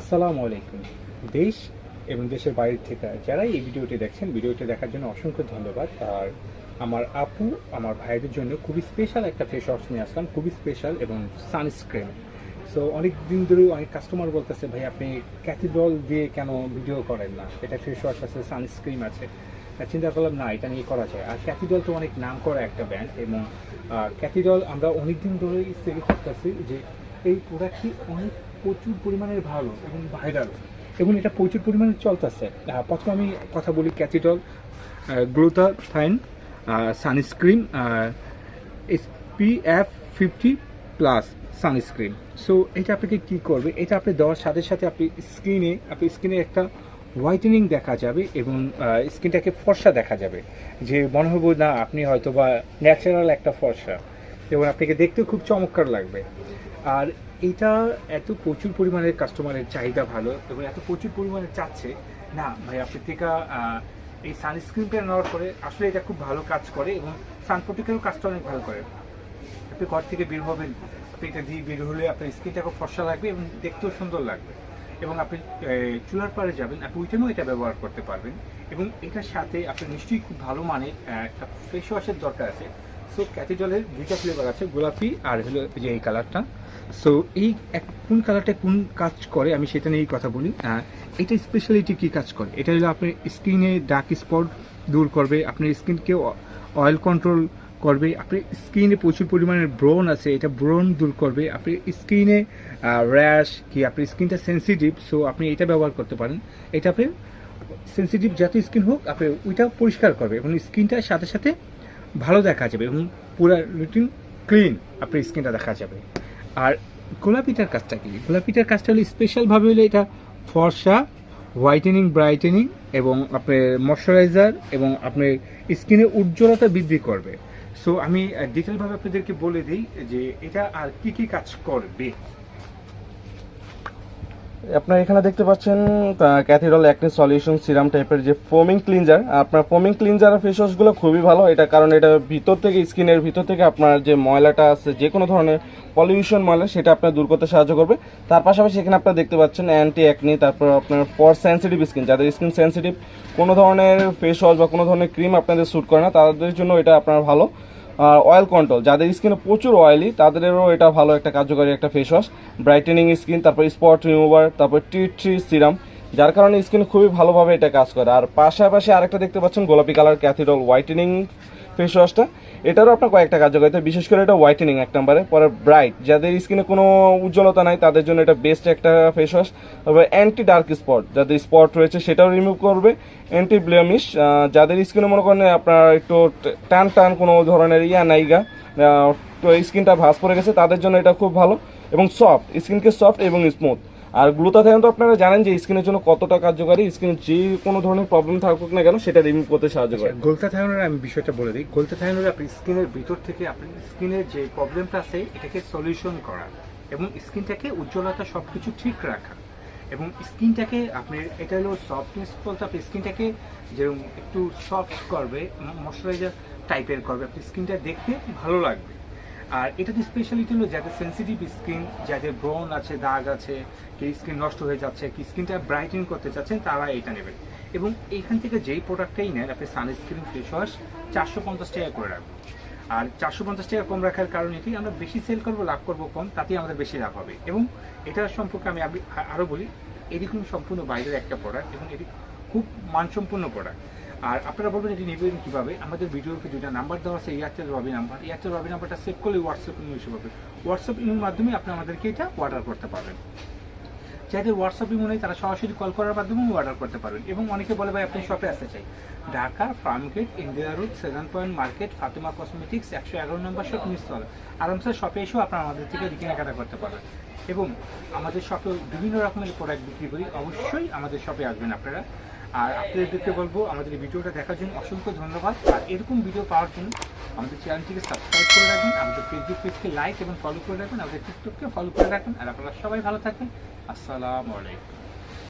আসসালামু আলাইকুম। দেশ এবং দেশের বাইরের থেকে যারাই এই ভিডিওটি দেখছেন, ভিডিওটি দেখার জন্য অসংখ্য ধন্যবাদ। আর আমার আপু, আমার ভাইদের জন্য খুবই স্পেশাল একটা ফেস ওয়াশ নিয়ে আসলাম, খুবই স্পেশাল এবং সানস্ক্রিন সো অনেক দিন ধরে অনেক কাস্টমার বলতেছে, ভাই, আপনি ক্যাথিডল দিয়ে কেন ভিডিও করেন না? এটা ফেস ওয়াশ আছে সানস্ক্রিন আছে। চিন্তা করলাম, না, এটা নিয়ে করা যায়। আর ক্যাথিডল তো অনেক নাম করা একটা ব্যান্ড এবং ক্যাথিডল আমরা অনেক দিন ধরেই সেল করতেছি যে এই প্রোডাক্টটি অনেক প্রচুর পরিমাণের ভালো এবং ভাইরাল এবং এটা প্রচুর পরিমাণে চলতেছে। প্রথমে আমি কথা বলি ক্যাথিডল glutathione sunscreen SPF fifty plus sunscreen so এটা আপনাকে কি করবে? এটা আপনি দেওয়ার সাথে সাথে আপনি স্ক্রিনে আপনি স্ক্রিনে একটা হোয়াইটেনিং দেখা যাবে এবং স্কিনটাকে ফর্সা দেখা যাবে। যে মনে হবে না, আপনি হয়তো বা ন্যাচারাল একটা ফর্সা এবং আপনাকে দেখতেও খুব চমৎকার লাগবে। আর এটা এত প্রচুর পরিমাণের কাস্টমারের চাহিদা ভালো এবং এত প্রচুর পরিমাণে চাচ্ছে। না, ভাই, আপনি থেকে এই সানস্ক্রিনটা নেওয়ার পরে আসলে এটা খুব ভালো কাজ করে এবং সানপোটিকেরও কাজটা অনেক ভালো করে। আপনি ঘর থেকে বের হবেন, আপনি এটা দিয়ে বের হলে আপনার স্কিনটা খুব ফর্সা লাগবে এবং দেখতেও সুন্দর লাগবে। এবং আপনি চুলার পাড়ে যাবেন, আপনি ওইটাও এটা ব্যবহার করতে পারবেন। এবং এটার সাথে আপনার নিশ্চয়ই খুব ভালো মানের একটা ফেস ওয়াশের দরকার আছে। সো ক্যাথিডলের দুইটা ফ্লেভার আছে, গোলাপি আর হলো যে এই কালারটা সো এই কোন কালারটা কোন কাজ করে, আমি সেটা নিয়েই কথা বলি। এটা স্পেশালিটি কি কাজ করে? এটা হলো আপনার স্কিনে ডার্ক স্পট দূর করবে, আপনার স্কিনকে অয়েল কন্ট্রোল করবে। আপনার স্কিনে প্রচুর পরিমাণের ব্রন আছে, এটা ব্রন দূর করবে। আপনি স্কিনে র্যাশ কি আপনার স্কিনটা সেন্সিটিভ সো আপনি এটা ব্যবহার করতে পারেন। এটা আপনি সেন্সিটিভ যত স্কিন হোক, আপনি ওইটা পরিষ্কার করবে এবং স্কিনটার সাথে সাথে ভালো দেখা যাবে এবং পুরো রুটিন ক্লিন আপনার স্কিনটা দেখা যাবে। আর গোলাপিটার কাজটা কি? গোলাপিটার কাজটা হলে স্পেশালভাবে হলে এটা ফর্সা হোয়াইটেনিং ব্রাইটেনিং এবং আপনার ময়শ্চারাইজার এবং আপনার স্কিনের উজ্জ্বলতা বৃদ্ধি করবে। সো আমি ডিটেলভাবে আপনাদেরকে বলে দিই যে এটা আর কি কি কাজ করবে? আপনার এখানে দেখতে পাচ্ছেন ক্যাথিডল অ্যাক্নে সলিউশন সিরাম টাইপের যে ফোমিং ক্লিনজার আপনার ফোমিং ক্লিনজার ফেস ওয়াশগুলো খুবই ভালো। এটা কারণ এটা ভিতর থেকে, স্কিনের ভিতর থেকে আপনার যে ময়লাটা আছে যে কোনো ধরনের পলিউশন ময়লা, সেটা আপনার দূর করতে সাহায্য করবে। তার পাশাপাশি এখানে আপনার দেখতে পাচ্ছেন অ্যান্টি অ্যাকনি তারপর আপনার ফর সেন্সিটিভ স্কিন যাদের স্কিন সেন্সিটিভ কোনো ধরনের ফেস ওয়াশ বা কোনো ধরনের ক্রিম আপনাদের স্যুট করে না, তাদের জন্য এটা আপনার ভালো। অয়েল কন্ট্রোল যাদের স্কিনে প্রচুর অয়েলি তাদেরও এটা ভালো একটা কার্যকারী একটা ফেস ওয়াশ ব্রাইটেনিং স্কিন তারপর স্পট রিমুভার তারপর টি ট্রি সিরাম যার কারণে স্কিন খুবই ভালোভাবে এটা কাজ করে। আর পাশাপাশি আরেকটা দেখতে পাচ্ছেন, গোলাপি কালার ক্যাথিডল হোয়াইটেনিং ফেস ওয়াশটা এটারও আপনার কয়েকটা কার্যকারিতা বিশেষ করে এটা হোয়াইটেনিং এক নম্বরে পরে ব্রাইট যাদের স্কিনে কোনো উজ্জ্বলতা নাই, তাদের জন্য এটা বেস্ট একটা ফেস ওয়াশ তবে অ্যান্টি ডার্ক স্পট যাদের স্পট রয়েছে সেটাও রিমুভ করবে। অ্যান্টি ব্লেমিশ যাদের স্কিনে মনে করেন আপনার একটু টান টান কোনো ধরনের ইয়া নাইগা স্কিনটা ভাস পড়ে গেছে, তাদের জন্য এটা খুব ভালো। এবং সফট স্কিনকে সফট এবং স্মুথ আর গ্লুতাথায়ন তো আপনারা জানেন যে স্কিনের জন্য কতটা কার্যকারী, স্কিনে যে কোনো ধরনের প্রবলেম থাকুক না কেন সেটা রিমুভ করতে সাহায্য করে। গোলতাথায়নের আমি বিষয়টা বলে দিই। গোলতা থাইনের আপনি স্কিনের ভিতর থেকে আপনি স্কিনের যে প্রবলেমটা আছে, এটাকে সলিউশন করা এবং স্কিনটাকে উজ্জ্বলতা সব কিছু ঠিক রাখা এবং স্কিনটাকে আপনি, এটা হলো সফটনেস বলতে আপনি স্কিনটাকে যেরকম একটু সফট করবে ময়শ্চারাইজার টাইপের করবে, আপনি স্কিনটা দেখতে ভালো লাগবে। আর এটা তো স্পেশালিটি হলো যাদের সেন্সিটিভ স্কিন যাদের ব্রন আছে, দাগ আছে, কি স্কিন নষ্ট হয়ে যাচ্ছে, কি স্কিনটা ব্রাইটেন করতে চাচ্ছেন, তারা এটা নেবেন। এবং এখান থেকে যেই প্রোডাক্টটাই নেন, আপনি সানস্ক্রিন ফেস ওয়াশ চারশো পঞ্চাশ টাকা করে রাখবেন। আর চারশো পঞ্চাশ টাকা কম রাখার কারণ এটি, আমরা বেশি সেল করব, লাভ করব কম, তাতেই আমাদের বেশি লাভ হবে। এবং এটার সম্পর্কে আমি আরও বলি, এটি কিন্তু সম্পূর্ণ বাইরের একটা প্রোডাক্ট এবং এটি খুব মানসম্পন্ন প্রোডাক্ট আর আপনারা বলবেন এটি নেবেন কীভাবে? আমাদের ভিডিওতে দুটা নাম্বার দেওয়া আছে Airtel Robi number. Airtel Robi নাম্বারটা সেভ করলে হোয়াটসঅ্যাপ ইমেল এসে পাবে হোয়াটসঅ্যাপ ইমেল মাধ্যমে আপনি আমাদেরকে এটা অর্ডার করতে পারবেন। যাদের হোয়াটসঅ্যাপ ইমো নেই, তারা সরাসরি কল করার মাধ্যমেও অর্ডার করতে পারবেন। এবং অনেকে বলে, ভাই, আপনি শপে আসতে চাই। Dhaka Farmgate Indira road seven point market Fatema cosmetics একশো এগারো নম্বর শপ নিস্তল আরামসে শপে এসেও আপনারা আমাদের থেকে কেনাকাটা করতে পারবেন। এবং আমাদের শপে বিভিন্ন রকমের প্রোডাক্ট বিক্রি করি, অবশ্যই আমাদের শপে আসবেন আপনারা। আর আপনাদেরকে বলব, আমাদের ভিডিওটা দেখার জন্য অসংখ্য ধন্যবাদ। আর এরকম ভিডিও পাওয়ার জন্য আমাদের চ্যানেলটিকে সাবস্ক্রাইব করে রাখবেন, আমাদের ফেসবুক পেজকে লাইক এবং ফলো করে রাখবেন, আমাদের টিকটককে ফলো করে রাখবেন। আর আপনারা সবাই ভালো থাকবেন। আসসালামু আলাইকুম।